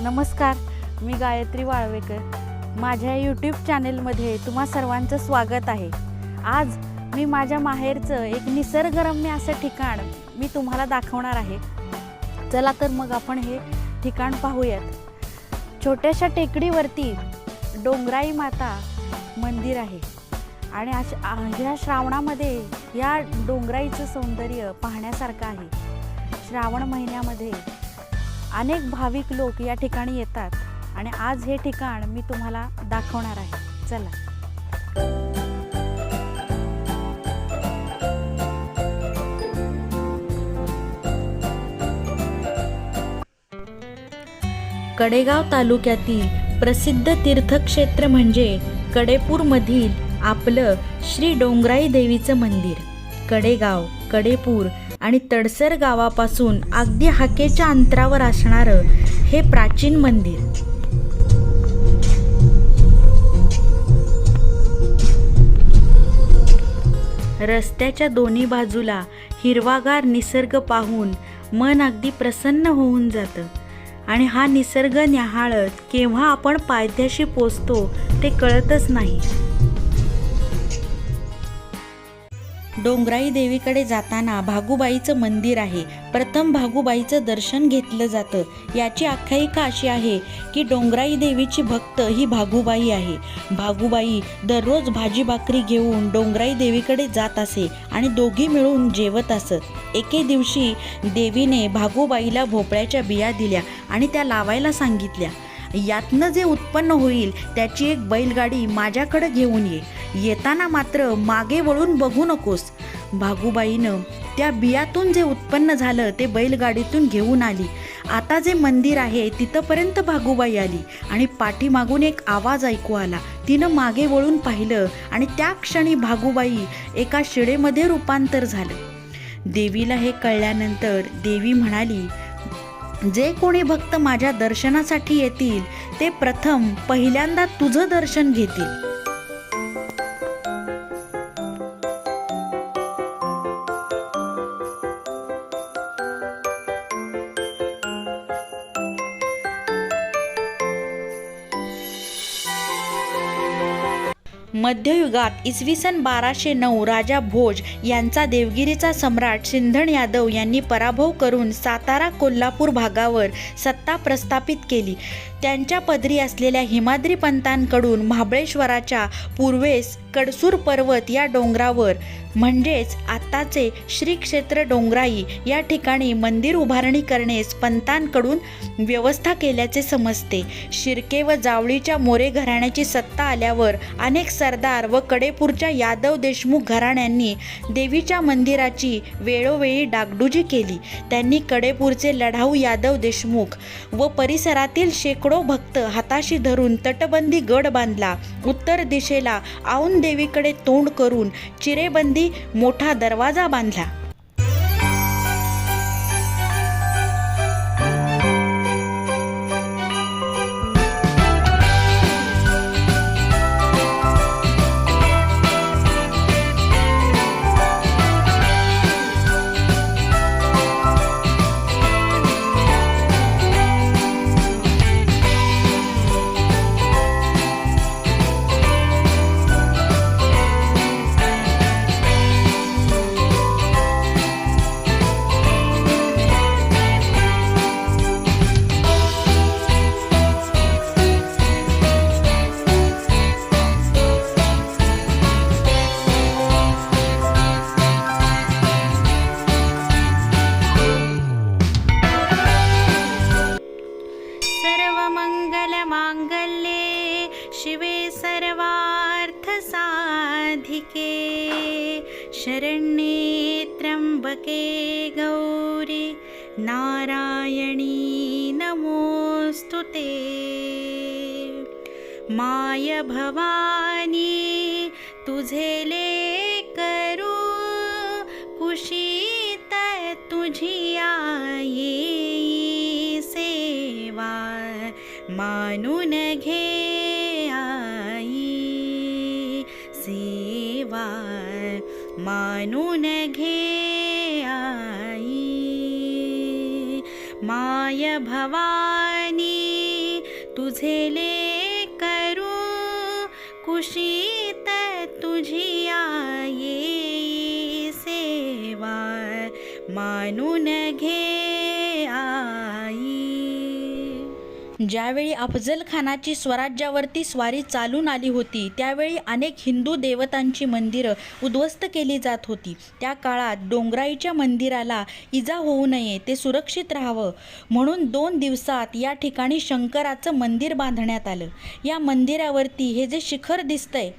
नमस्कार मी गायत्री वाळवेकर. माझ्या यूट्यूब चॅनेलमध्ये तुम्हा सर्वांचं स्वागत आहे. आज मी माझ्या माहेरचं एक निसर्गरम्य असं ठिकाण मी तुम्हाला दाखवणार आहे. चला तर मग आपण हे ठिकाण पाहूयात. छोट्याशा टेकडीवरती डोंगराई माता मंदिर आहे. आणि अशा ह्या श्रावणामध्ये या डोंगराईचं सौंदर्य पाहण्यासारखं आहे. श्रावण महिन्यामध्ये अनेक भाविक लोक या ठिकाणी येतात आणि आज हे ठिकाण मी तुम्हाला दाखवणार आहे. चला. कडेगाव तालुक्यातील प्रसिद्ध तीर्थक्षेत्र म्हणजे कडेपूरमधील आपलं श्री डोंगराई देवीचं मंदिर. कडेगाव कडेपूर आणि तडसर गावापासून अगदी हाकेच्या अंतरावर असणारं हे प्राचीन मंदिर. रस्त्याच्या दोन्ही बाजूला हिरवागार निसर्ग पाहून मन अगदी प्रसन्न होऊन जातं. आणि हा निसर्ग न्याहाळत केव्हा आपण पायथ्याशी पोचतो ते कळतच नाही. डोंगराई देवीकडे जाताना भागूबाईचं मंदिर आहे. प्रथम भागूबाईचं दर्शन घेतलं जातं. याची आख्यायिका अशी आहे की डोंगराई देवीची भक्त ही भागूबाई आहे. भागूबाई दररोज भाजी भाकरी घेऊन डोंगराई देवीकडे जात असे आणि दोघी मिळून जेवत असत. एके दिवशी देवीने भागूबाईला भोपळ्याच्या बिया दिल्या आणि त्या लावायला सांगितल्या. यातनं जे उत्पन्न होईल त्याची एक बैलगाडी माझ्याकडे घेऊन ये. येताना मात्र मागे वळून बघू नकोस. भागूबाईनं त्या बियातून जे उत्पन्न झालं ते बैलगाडीतून घेऊन आली. आता जे मंदिर आहे तिथंपर्यंत भागूबाई आली आणि पाठीमागून एक आवाज ऐकू आला. तिनं मागे वळून पाहिलं आणि त्या क्षणी भागूबाई एका शिडेमध्ये रूपांतर झालं. देवीला हे कळल्यानंतर देवी म्हणाली जे कोणी भक्त माझ्या दर्शनासाठी येतील ते प्रथम पहिल्यांदा तुझं दर्शन घेतील. मध्ययुगात इसवी सन बाराशे नऊ राजा भोज यांचा देवगिरीचा सम्राट सिंधण यादव यांनी पराभव करून सातारा कोल्हापूर भागावर सत्ता प्रस्थापित केली. त्यांच्या पदरी असलेल्या हिमाद्री पंतांकडून महाबळेश्वराच्या पूर्वेस कडसूर पर्वत या डोंगरावर म्हणजेच आत्ताचे श्री क्षेत्र डोंगराई या ठिकाणी मंदिर उभारणी करण्यास पंतांकडून व्यवस्था केल्याचे समजते. शिर्के व जावळीच्या मोरे घराण्याची सत्ता आल्यावर अनेक सरदार व कडेपूरच्या यादव देशमुख घराण्यांनी देवीच्या मंदिराची वेळोवेळी डागडुजी केली. त्यांनी कडेपूरचे लढाऊ यादव देशमुख व परिसरातील शेकडो भक्त हाताशी धरून तटबंदी गड बांधला. उत्तर दिशेला औन देवीकडे तोंड करून चिरेबंदी मोठा दरवाजा बांधला. सर्वार्थसाधिके शरण्ये त्र्यम्बके गौरी नारायणी नमोऽस्तु ते। माय भवानी तुझे लेकरू कुशीत तुझी आई सेवा मानून घे। मानून घे आई माय भवानी तुझे करू कुशीत तुझी आई सेवा मानून घे ज्यावेळी अफजल खानाची स्वराज्यावरती स्वारी चालून आली होती त्यावेळी अनेक हिंदू देवतांची मंदिरं उद्ध्वस्त केली जात होती. त्या काळात डोंगराईच्या मंदिराला इजा होऊ नये ते सुरक्षित राहावं म्हणून दोन दिवसात या ठिकाणी शंकराचं मंदिर बांधण्यात आलं. या मंदिरावरती हे जे शिखर दिसतंय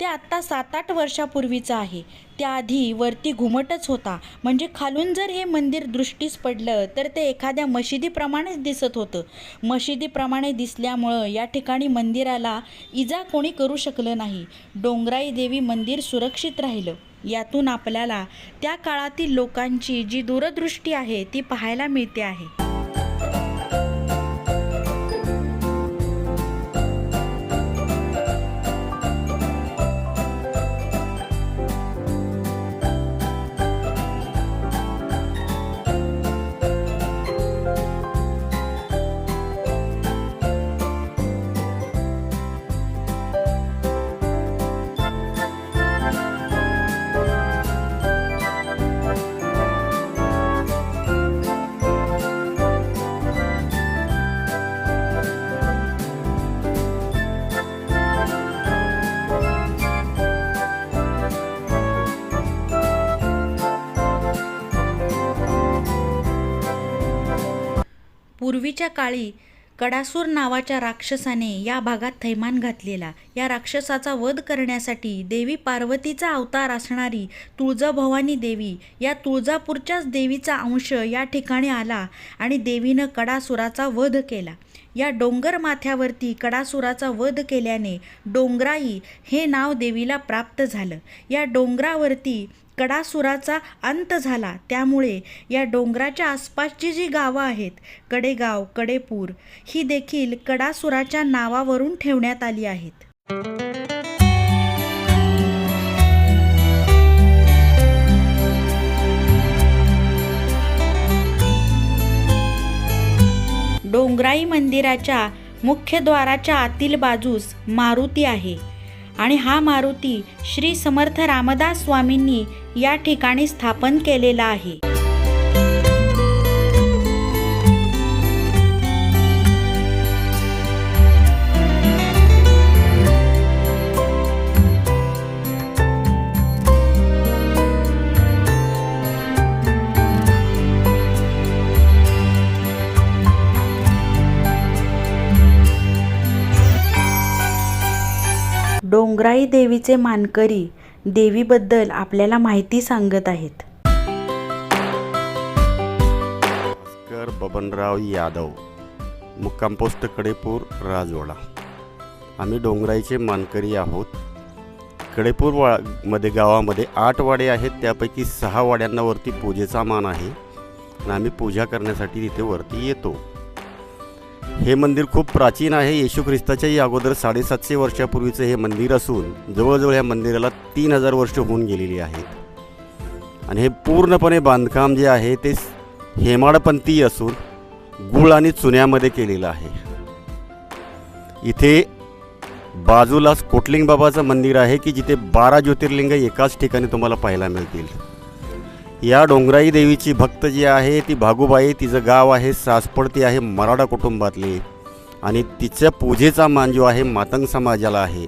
ते आत्ता सात आठ वर्षापूर्वीचं आहे. त्याआधी वरती घुमटच होता. म्हणजे खालून जर हे मंदिर दृष्टीस पडलं तर ते एखाद्या मशिदीप्रमाणेच दिसत होतं. मशिदीप्रमाणे दिसल्यामुळं या ठिकाणी मंदिराला इजा कोणी करू शकलं नाही. डोंगराई देवी मंदिर सुरक्षित राहिलं. यातून आपल्याला त्या काळातील लोकांची जी दूरदृष्टी आहे ती पाहायला मिळते आहे. पूर्वीच्या काळी कडासूर नावाच्या राक्षसाने या भागात थैमान घातलेला. या राक्षसाचा वध करण्यासाठी देवी पार्वतीचा अवतार असणारी तुळजाभवानी देवी या तुळजापूरच्याच देवीचा अंश या ठिकाणी आला आणि देवीनं कडासुराचा वध केला. या डोंगर माथ्यावरती कडासुराचा वध केल्याने डोंगराई हे नाव देवीला प्राप्त झालं. या डोंगरावरती कडासुराचा अंत झाला. त्यामुळे या डोंगराच्या आसपासची जी गावं आहेत कडेगाव कडेपूर ही देखील कडासुराच्या नावावरून ठेवण्यात आली आहेत. डोंगराई मंदिराच्या मुख्यद्वाराच्या आतील बाजूस मारुती आहे. आणि हा मारुती श्री समर्थ रामदास स्वामींनी या ठिकाणी स्थापन केलेला आहे. डोंगराई देवीचे मानकरी देवीबद्दल आपल्याला माहिती सांगत आहेत. भास्कर बबनराव यादव. मुक्काम पोस्ट कडेपूर राजवाडा. आम्ही डोंगराईचे मानकरी आहोत. कडेपूर वा मध्ये गावामध्ये आठ वाडे आहेत. त्यापैकी सहा वाड्यांना वरती पूजेचा मान आहे. आणि आम्ही पूजा करण्यासाठी तिथे वरती येतो. हे मंदिर खूप प्राचीन आहे. येशू ख्रिस्ताच्याही अगोदर साडेसातशे वर्षापूर्वीचं हे मंदिर असून जवळजवळ ह्या मंदिराला तीन हजार वर्ष होऊन गेलेली आहेत. आणि हे पूर्णपणे बांधकाम जे आहे ते हेमाडपंथी असून गुळ आणि चुन्यामध्ये केलेलं आहे. इथे बाजूलाच कोटलिंग बाबाचं मंदिर आहे की जिथे बारा ज्योतिर्लिंग एकाच ठिकाणी तुम्हाला पाहायला मिळतील. या डोंगराई देवीची भक्त जी आहे ती भागूबाई तिचं गाव आहे सासपड ती आहे मराठा कुटुंबातली. आणि तिच्या पूजेचा मान जो आहे मातंग समाजाला आहे.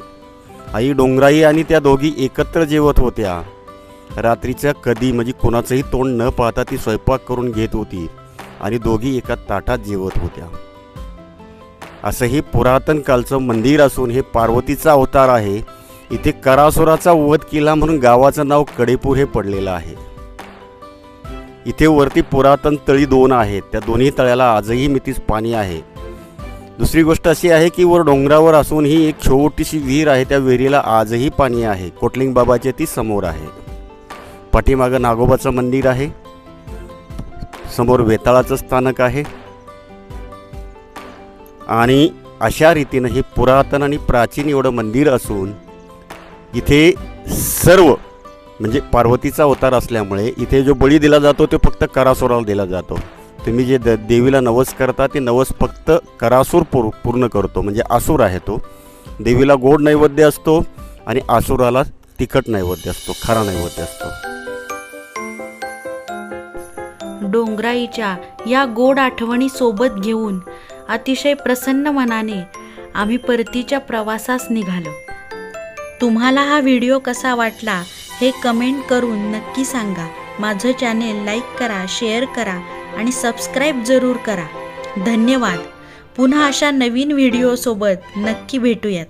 आई डोंगराई आणि त्या दोघी एकत्र जेवत होत्या. रात्रीच्या कधी म्हणजे कोणाचंही तोंड न पाहता ती स्वयंपाक करून घेत होती आणि दोघी एका ताटात जेवत होत्या. असं हे पुरातन कालचं मंदिर असून हे पार्वतीचा अवतार आहे. इथे करासुराचा वध केला म्हणून गावाचं नाव कडेपूर हे पडलेलं आहे. इथे वरती पुरातन तळी दोन आहेत. त्या दोन्ही तळ्याला आजही मितीच पाणी आहे. दुसरी गोष्ट अशी आहे की वर डोंगरावर असून ही एक छोटीशी विहीर आहे. त्या विहिरीला आजही पाणी आहे. कोटलिंग बाबाचे ती समोर आहे. पाठीमागं नागोबाचं मंदिर आहे. समोर वेताळाचं स्थानक आहे. आणि अशा रीतीनं हे पुरातन आणि प्राचीन एवढं मंदिर असून इथे सर्व म्हणजे पार्वतीचा अवतार असल्यामुळे इथे जो बळी दिला जातो तो फक्त करासुराला दिला जातो. तुम्ही जे द देवीला नवस करता ते नवस फक्त करासूर पूर पूर्ण करतो. म्हणजे आसूर आहे तो. देवीला गोड नैवेद्य असतो आणि आसुराला तिखट नैवेद्य असतो खरा नैवेद्य असतो. डोंगराईच्या या गोड आठवणी सोबत घेऊन अतिशय प्रसन्न मनाने आम्ही परतीच्या प्रवासास निघालो. तुम्हाला हा व्हिडिओ कसा वाटला हे कमेंट करून नक्की सांगा. माझं चॅनेल लाईक करा शेअर करा आणि सबस्क्राईब जरूर करा. धन्यवाद. पुन्हा अशा नवीन व्हिडिओसोबत नक्की भेटूयात.